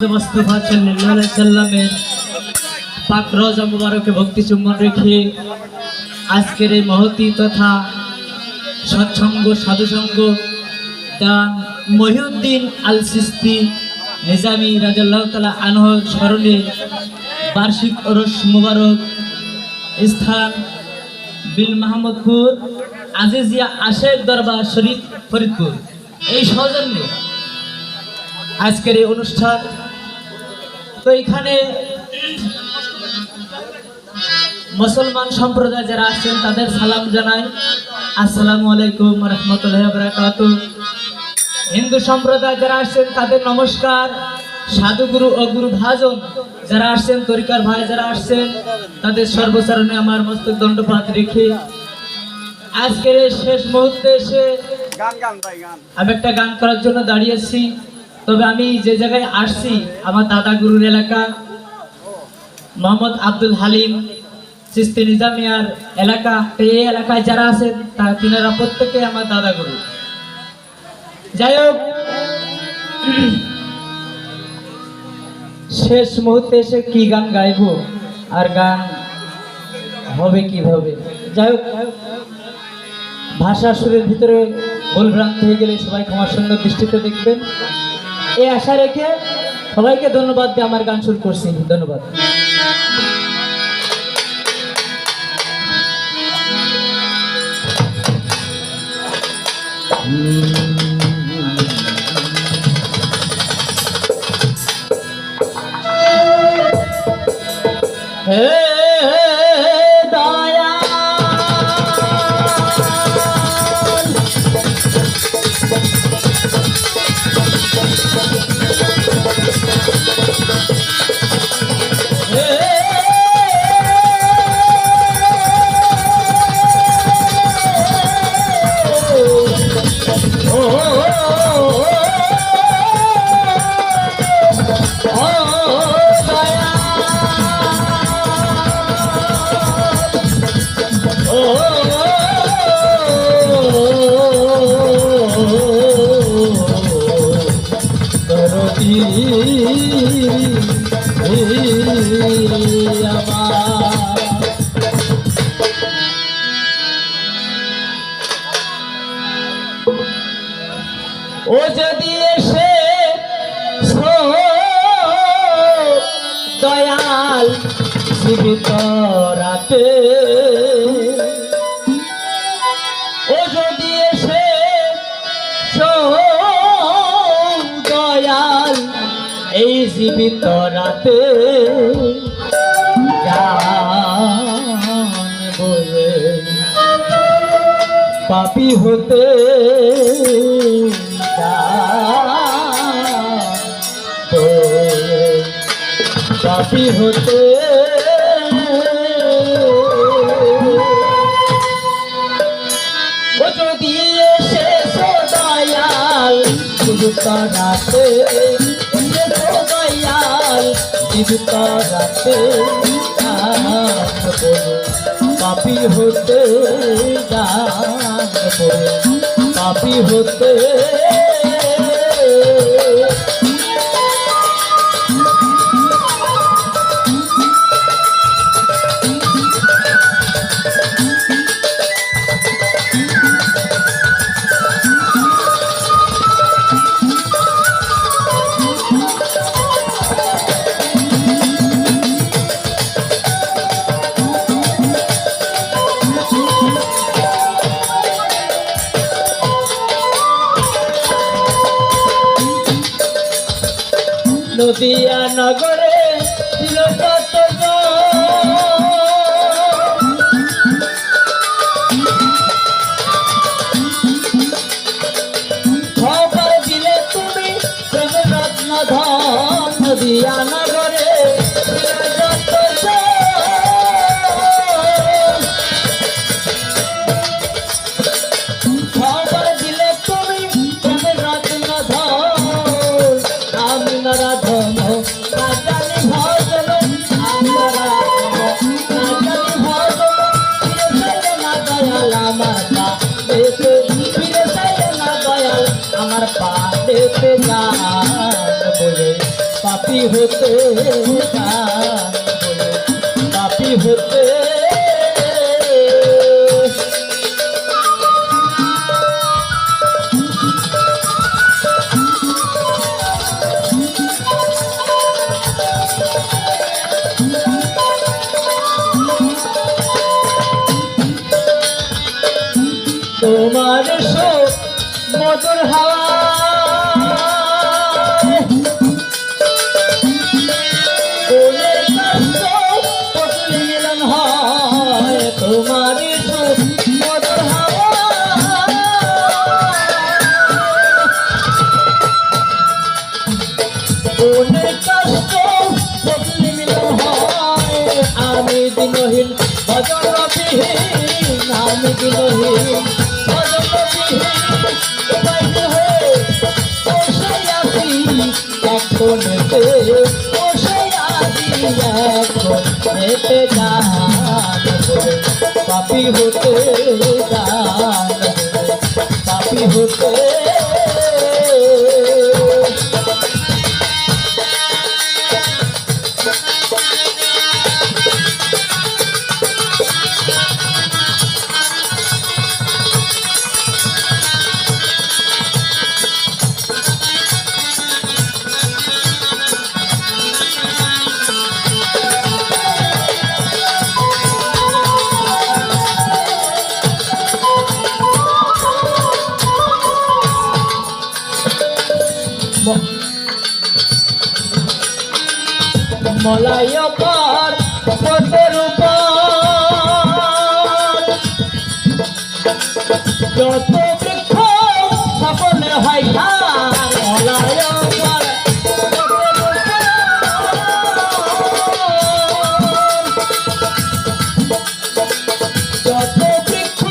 মোস্তফা সাল্লামের পাক রোজা মুবারকে ভক্তি চুম্বন রেখে আজকের এই মহতি তথা সৎসঙ্গ, সাধুসঙ্গ দান মহিউদ্দিন আল সিস্তি নিজামি রাজাল্লাহ তালা আনহর স্মরণে বার্ষিক ওরস মুবারক স্থান বিল মাহমুদপুর, আজিজিয়া আশেক দরবার শরীফ ফরিদপুর। এই সৌজন্যে আজকের এই অনুষ্ঠান তো এখানে মুসলমান সম্প্রদায় যারা আছেন তাদের সালাম জানাই। আসসালামু আলাইকুম রহমতুল্লাহ বরাকাত। হিন্দু সম্প্রদায় যারা আসছেন তাদের নমস্কার। সাধুগুরু ও গুরু ভাজন যারা আসছেন তরিকার ভাই যারা আসছেন তাদের সর্বচরণে আমার মস্তক দণ্ডপাত রেখে আজকের শেষ মুহূর্তে এসে আমি একটা গান করার জন্য দাঁড়িয়েছি তবে আমি যে জায়গায় আসছি, আমার দাদা গুরুর এলাকা, মোহাম্মদ আব্দুল হালিম চিস্তি নিজামিয়ার এলাকা এই এলাকায় যারা আছেন, তা তিনারা প্রত্যেকে আমার দাদা গুরু। যাই হোক, শেষ মুহূর্তে এসে কি গান গাইবো, আর গান হবে কীভাবে? যাই হোক, ভাষা সুরের ভিতরে ভুল হয়ে গেলে সবাই ক্ষমা সুন্দর দৃষ্টিতে দেখবেন। এই আশা রেখে সবাইকে ধন্যবাদ দিয়ে আমার গান শুরু করছি। ধন্যবাদ। হে ও যদি এসে দয়াল জীবিত রাতে জীবিত রাতে বলে। পাপি হতে পাপি হতে যদি এসে সদয়াল শুধু শুধু তারাতে পাপি হতে পাপি হতে নদিয়া নগরে পাপি হতে পাপি হতে তোমার মধুর হাওয়া দিনহীন, ভজন রবিহীন আমি দিনহীন, ভজন রবিহীন উপায় বসে আছি এখনেতে বসে গান পাপি হতে গান পাপি হতে মলায় পর পথের যত বৃক্ষ সকলে হয় ধার মলায় পর পথের উপর। যত বৃক্ষ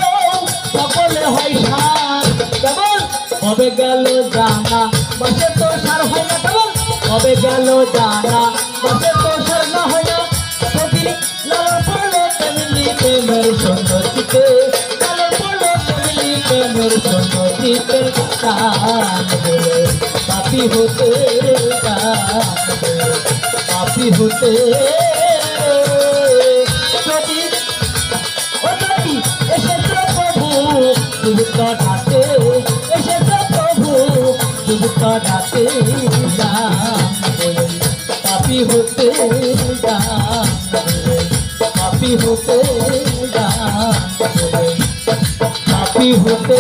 সকলে হয় সার কেমন? কবে গেল জানা, বসে তো সার হয় না, কেমন? কবে গেল জানা বসে তো সার না হয় না কবি পাপি হতে বলে পাপি হতে যদি ও প্রভু প্রভু পাপি হতে পাপি হতে পাপি হতে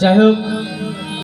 যাই হোক